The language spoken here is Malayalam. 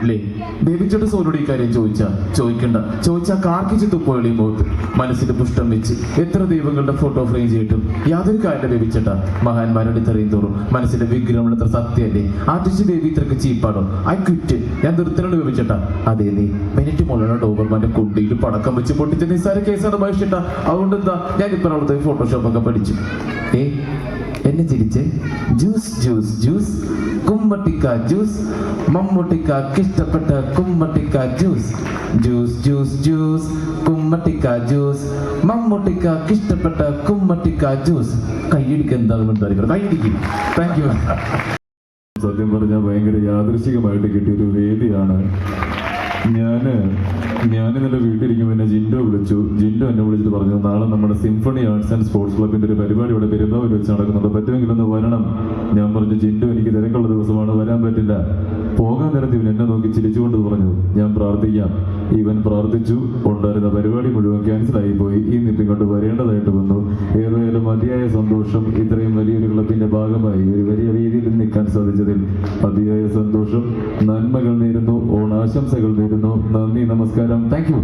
അല്ലേ? ദേവിച്ചോട്ട് സോനോട് ഈ കാര്യം ചോദിച്ചാ? ചോദിക്കണ്ട. ചോദിച്ചാ കാർക്കിച്ച് തുപ്പോളി മുഖത്ത് മനസ്സിൽ പുഷ്ടം വെച്ച് എത്ര ദൈവങ്ങളുടെ ഫോട്ടോ ഫ്രെയിം ചെയ്തിട്ടും യാതൊരു കാര്യം ലഭിച്ചട്ട മഹാന്മാരുടെ ഇത്രയും തോറും മനസ്സിന്റെ വിഗ്രഹം എത്ര സത്യമല്ലേ? ആർട്ടിസ്റ്റ് ദേവി ഇത്രക്ക് ചീപ്പാടോ ഐ ക്വിറ്റ്. ഞാൻ നിർത്തനോട് ബേബിച്ചേട്ടാ. അതെ നീ മിനിറ്റ് മുള്ള ഡോബർമാന്റെ കുണ്ടിയിൽ പടക്കം വെച്ച് പൊട്ടിച്ച നിസ്സാര കേസാണ് മനുഷ്യട്ടാ അതുകൊണ്ട് എന്താ ഞാൻ ഇപ്പൊ അവിടുത്തെ ഫോട്ടോഷോപ്പ് ഒക്കെ പഠിച്ചു. ഏ? എന്നെ ചിരിച്ച് ജ്യൂസ് ജ്യൂസ് ജ്യൂസ് കുമ്മട്ടിക്ക ജ്യൂസ് മമ്മൂട്ടിക്കാക്ക് ഇഷ്ടപ്പെട്ട കുമ്മട്ടിക്ക ജ്യൂസ് ജ്യൂസ് ജ്യൂസ് ജ്യൂസ് കുമ്മട്ടിക്ക ജ്യൂസ് മമ്മൂട്ടിക്കാക്ക് ഇഷ്ടപ്പെട്ട കുമ്മട്ടിക്ക ജ്യൂസ്. കൈയടിക്ക് എന്താണെന്ന് മനസ്സിലാക്കണം കൈയടിക്കും. താങ്ക് യു സത്യം പറഞ്ഞാൽ ഭയങ്കര യാദൃശികമായിട്ട് കിട്ടിയ ഒരു വേദിയാണ്. ഞാൻ ഞാൻ ഇന്നലെ വീട്ടിലിരിക്കുമ്പോൾ എന്നെ ജിൻഡോ വിളിച്ചു. ജിൻഡോ എന്നെ വിളിച്ചിട്ട് പറഞ്ഞു നാളെ നമ്മുടെ സിംഫണി ആർട്സ് ആൻഡ് സ്പോർട്സ് ക്ലബിന്റെ ഒരു പരിപാടി ഇവിടെ പെരുമ്പാവൂർ വെച്ച് നടക്കുന്നുണ്ട്. പറ്റുമെങ്കിൽ ഒന്ന് വരണം. ഞാൻ പറഞ്ഞു ജിൻഡോ എനിക്ക് തിരക്കുള്ള ദിവസമാണ്. വരാൻ പറ്റില്ല. പോകാൻ നേരത്ത് ഇവൻ എന്നെ നോക്കി ചിരിച്ചുകൊണ്ട് പറഞ്ഞു ഞാൻ പ്രാർത്ഥിക്കാം. ഇവൻ പ്രാർത്ഥിച്ചു. ഉണ്ടായിരുന്ന പരിപാടി മുഴുവൻ ക്യാൻസൽ ആയി പോയി ഇന്നിപ്പം ഇങ്ങോട്ട് വരേണ്ടതായിട്ട് വന്നു. ഏതായാലും അതിയായ സന്തോഷം ഇത്രയും വലിയൊരു ക്ലബിന്റെ ഭാഗമായി ഒരു വലിയ രീതിയിൽ നിൽക്കാൻ സാധിച്ചതിൽ അതിയായ സന്തോഷം. നന്മകൾ നേരുന്നു. ഓണാശംസകൾ നേരുന്നു. നന്ദി നമസ്കാരം. Thank you